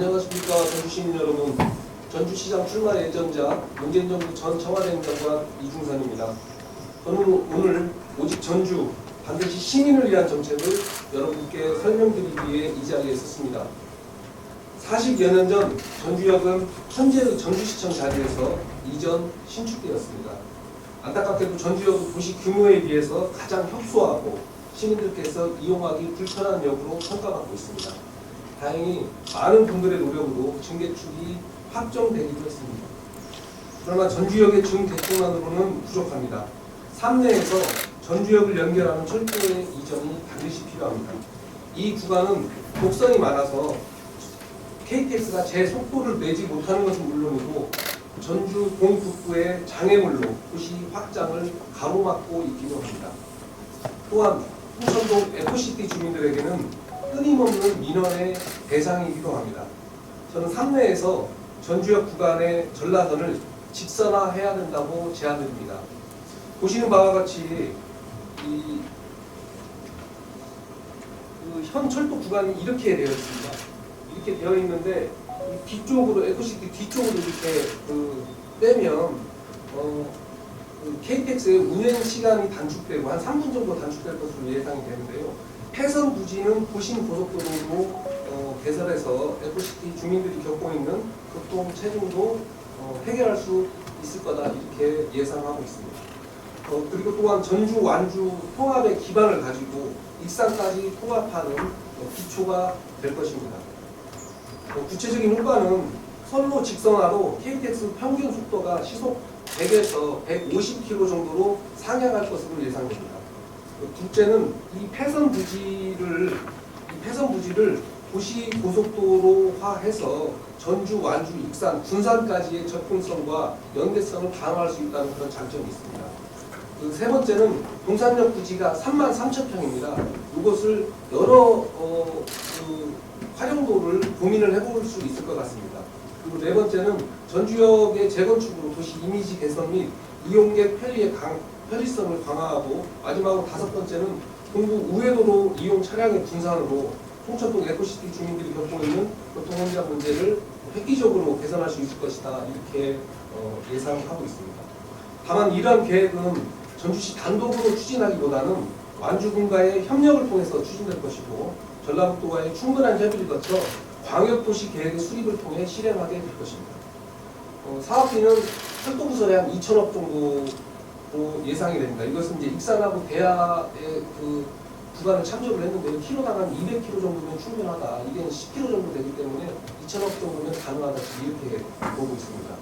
안녕하십니까 전주 시민 여러분. 전주시장 출마 예정자 문재인 정부 전 청와대 행정관 이중선입니다. 저는 오늘 오직 전주 반드시 시민을 위한 정책을 여러분께 설명드리기 위해 이 자리에 섰습니다. 40여 년 전 전주역은 현재의 전주시청 자리에서 이전 신축되었습니다. 안타깝게도 전주역은 도시 규모에 비해서 가장 협소하고 시민들께서 이용하기 불편한 역으로 평가받고 있습니다. 다행히 많은 분들의 노력으로 증개축이 확정되기도 했습니다. 그러나 전주역의 증개축만으로는 부족합니다. 삼내에서 전주역을 연결하는 철도의 이전이 반드시 필요합니다. 이 구간은 곡선이 많아서 KTX가 제 속도를 내지 못하는 것은 물론이고 전주 동북부의 장애물로 도시 확장을 가로막고 있기도 합니다. 또한 홍천동 에코시티 주민들에게는 끊임없는 민원의 대상이기도 합니다. 저는 삼내에서 전주역 구간의 전라선을 직선화해야 된다고 제안드립니다. 보시는 바와 같이 이, 그 현 철도 구간이 이렇게 되어 있습니다. 이렇게 되어 있는데 이 뒤쪽으로 에코시티 뒤쪽으로 이렇게 그 빼면 어, 그 KTX의 운행 시간이 단축되고 한 3분 정도 단축될 것으로 예상이 되는데요. 폐선 부지는 도심 고속도로로 어, 개설해서 에코시티 주민들이 겪고 있는 교통 체증도 어, 해결할 수 있을 거다 이렇게 예상하고 있습니다. 어, 그리고 또한 전주 완주 통합의 기반을 가지고 익산까지 통합하는 어, 기초가 될 것입니다. 어, 구체적인 효과는 선로 직선화로 KTX 평균 속도가 시속 100에서 150km 정도로 상향할 것으로 예상됩니다. 어, 둘째는 이 폐선 부지를 이 폐선 부지를 도시 고속도로화해서 전주, 완주, 익산, 군산까지의 접근성과 연계성을 강화할 수 있다는 그런 장점이 있습니다. 그 세 번째는 동산역 부지가 3만 3천 평입니다. 이것을 여러 어, 그 활용도를 고민을 해볼 수 있을 것 같습니다. 그리고 네 번째는 전주역의 재건축으로 도시 이미지 개선 및 이용객 편리의 강, 편리성을 강화하고 마지막으로 다섯 번째는 동부 우회도로 이용 차량의 분산으로 홍천동 에코시티 주민들이 겪고 있는 교통 혼잡 문제를 획기적으로 개선할 수 있을 것이다 이렇게 어, 예상하고 있습니다. 다만 이러한 계획은 전주시 단독으로 추진하기보다는 완주군과의 협력을 통해서 추진될 것이고 전라북도와의 충분한 협의를 거쳐 광역도시 계획의 수립을 통해 실행하게 될 것입니다. 어, 사업비는 철도 부설에 한 2천억 정도 로 예상이 됩니다. 이것은 이제 익산하고 대하의 그 구간을 참조를 했는데요. 키로당 한 200km 정도면 충분하다. 이게 10km 정도 되기 때문에 2천억 정도면 가능하다. 이렇게 보고 있습니다.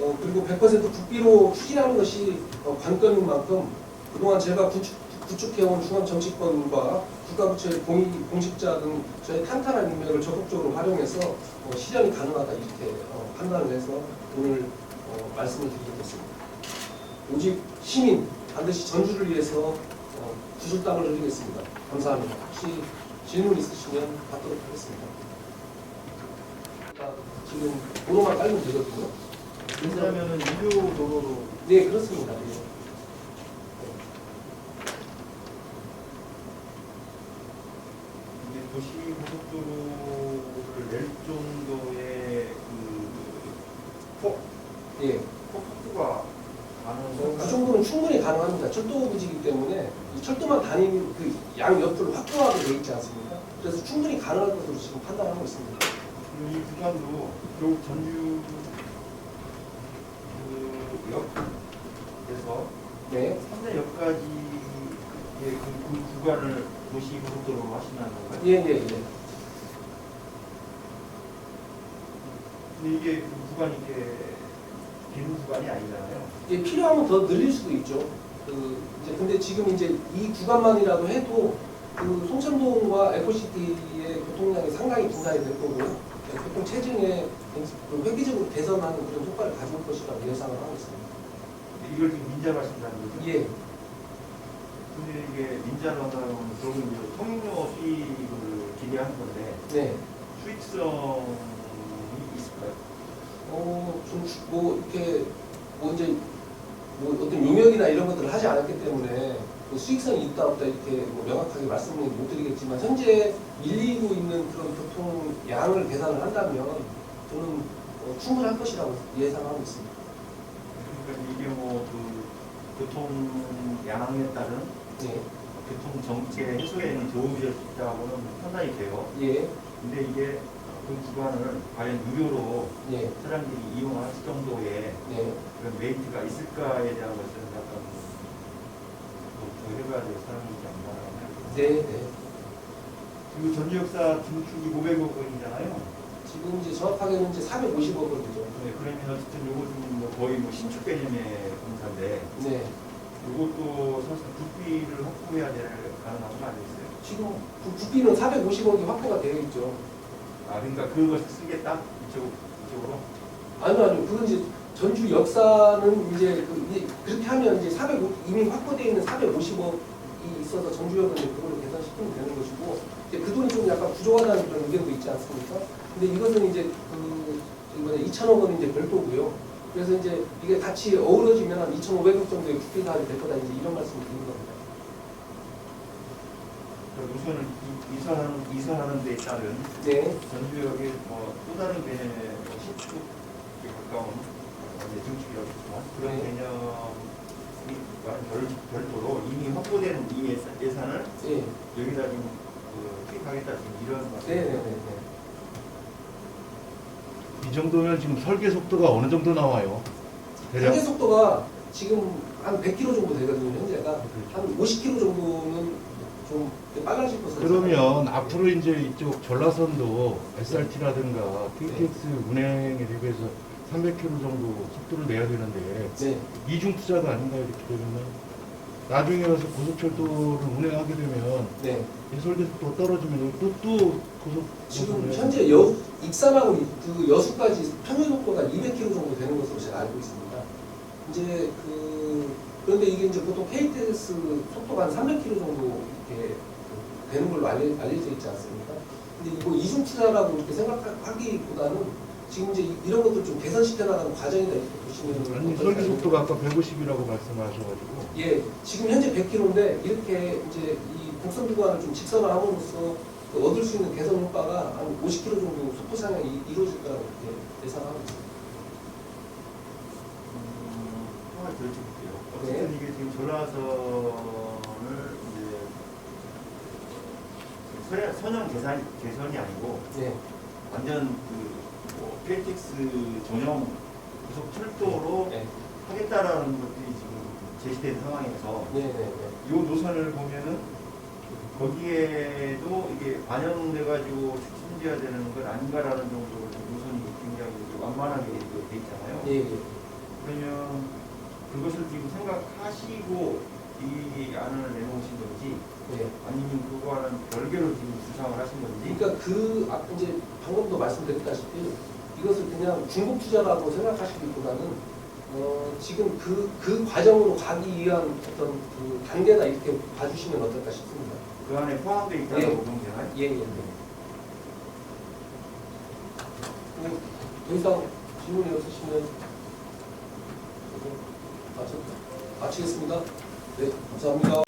어, 그리고 100% 국비로 추진하는 것이 어, 관건인 만큼 그동안 제가 구축, 구축해온 중앙 정치권과 국가부처의 공익, 공직자 등 저의 탄탄한 인맥을 적극적으로 활용해서 어, 실현이 가능하다 이렇게 어, 판단을 해서 오늘 어, 말씀을 드리게 됐습니다. 오직 시민 반드시 전주를 위해서 어, 구슬땀을 흘리겠습니다. 감사합니다. 혹시 질문 있으시면 받도록 하겠습니다. 자, 지금 도로만 깔면 되거든요. 왜냐하면 유료 도로로 네, 그렇습니다. 예. 이제 도시 고속도로를 낼 정도의 그 폭, 예. 폭 확보가 가능한 그 정도는 충분히 가능합니다. 철도 부지이기 때문에 이 철도만 다니는 그양 옆을 확보하게 되어 있지 않습니까? 그래서 충분히 가능할 것으로 지금 판단하고 있습니다. 그리고 이 구간도 결국 전주 그 역에서 네. 상대역까지 그, 그 구간을 도시 고속도로로 하신다는 건가요? 예, 예, 예. 근데 이게 그 구간이 이렇게 긴 구간이 아니잖아요. 예, 필요하면 더 늘릴 수도 있죠. 그 이제 근데 지금 이제 이 구간만이라도 해도 그 송천동과 에코시티의 교통량이 상당히 분산이 될 거고 예, 교통 체증에 그 획기적으로 개선하는 그런 효과를 가져올 것이라고 예상을 하고 있습니다. 근데 이걸 지금 민자로 하신다는 거죠? 예. 근데 이게 민자로 한다면 결국 이제 통행료 수익을 기대하는 건데 네. 있을까요? 어, 좀, 주- 뭐, 이렇게, 뭐, 이제, 뭐, 어떤 용역이나 이런 것들을 하지 않았기 때문에, 뭐 수익성이 있다 없다 이렇게 뭐 명확하게 말씀을 못 드리겠지만 현재 밀리고 있는 그런 교통 양을 계산을 한다면 저는 어, 충분할 것이라고 예상하고 있습니다. 그러니까 이게 뭐 그 교통 양에 따른 네. 교통 정체 해소에는 도움이 될 수 있다고는 판단이 돼요. 예. 근데 이게 그 구간을 과연 유료로 예. 사람들이 이용할 정도의 네. 그런 메리트가 있을까에 대한 것은 약간 더 해봐야 될 사람이지 않나. 네. 네. 그리고 전지역사 증축이 500억 원이잖아요. 지금 이제 정확하게는 이제 450억 원이죠. 네, 그러면 어쨌든 이것은 뭐 거의 뭐 신축 개념의 공사인데 네. 이것도 사실 국비를 확보해야 될 가능한 건 아니겠어요? 지금 그 국비는 450억이 확보가 되어 있죠. 아 그러니까 그것을 쓰겠다 이쪽 이쪽으로. 아니요, 아니요. 그건 이제 전주 역사는 이제 그 그렇게 하면 이제 400 이미 확보되어 있는 450억이 있어서 전주역은 이제 그걸로 계산시키면 되는 것이고 이제 그 돈이 좀 약간 부족하다는 그런 의견도 있지 않습니까? 근데 이것은 이제 그 이번에 2천억 원은 이제 별도고요. 그래서 이제 이게 같이 어우러지면 한 2,500억 정도의 국비 사업이 될 거다 이제 이런 말씀을 드린 겁니다. 그러니까 우선은 이- 이선하는 이선하는 데 따른 네, 전주역의 뭐또 다른 개념의 뭐 신축에 가까운 어, 이제 증축이라고 그런 네. 개념과는 별, 별도로 이미 확보된 이 예산, 예산을 네, 여기다 지금 그 투입하겠다 지금 이런 네, 말씀. 네, 네. 네. 이 정도면 지금 설계 속도가 어느 정도 나와요? 대략 설계 속도가 지금 한 100km 정도 되거든요, 현재가. 한 50km 정도는 좀 빨라질 것으로. 그러면 앞으로 이제 이쪽 전라선도 SRT라든가 KTX 운행에 대비해서 300km 정도 속도를 내야 되는데 네. 이중 투자도 아닌가요 이렇게 되면 나중에 가서 고속철도를 운행하게 되면 네. 속도가 떨어지면 또, 또 고속 지금 현재 여, 익산하고 이- 그 여수까지 평균 속도가 200km 정도 되는 것으로 제가 알고 있습니다. 이제 그 그런데 이게 이제 보통 KTX 속도가 한 300km 정도 이렇게 그 되는 걸로 알려, 알려져 있지 않습니까? 근데 이거 이중 투자라고 이렇게 생각하기보다는 지금 이제 이- 이런 것들 좀 개선시켜 나가는 과정이다 이렇게 보시면 아니 설계 속도가 아까 150이라고 말씀하셔가지고 예, 지금 현재 100km인데 이렇게 이제 이 곡선 구간을 좀 직선화함으로써 그 얻을 수 있는 개선 효과가 한 50km 정도 속도 상향이 이루어질 거라고 이렇게 예상하고 있습니다. 음, 여쭤볼게요. 네. 어쨌든 이게 지금 전라선을 이제 선- 선형 개선, 개선이 아니고 네, 완전 그 뭐, KTX 전용 고속 철도로 네, 하겠다라는 것들이 지금 제시된 상황에서 네, 네, 네. 이 노선을 보면은 거기에도 이게 반영돼가지고 추진돼야 되는 건 아닌가라는 정도로 노선이 굉장히 완만하게 돼 있잖아요. 예, 예. 그러면 그것을 지금 생각하시고 이 안을 내놓으신 건지 네. 아니면 그거와는 별개로 지금 구상을 하신 건지 그러니까 그 아, 이제 방금도 말씀드렸다시피 이것을 그냥 중복 투자라고 생각하시기보다는 어, 지금 그, 그 과정으로 가기 위한 어떤 그 단계다 이렇게 봐주시면 어떨까 싶습니다. 그 안에 포함되어 있다고 예. 되나요? 예, 예. 네. 근데 더 이상 질문이 없으시면 마치겠습니다. 네, 감사합니다.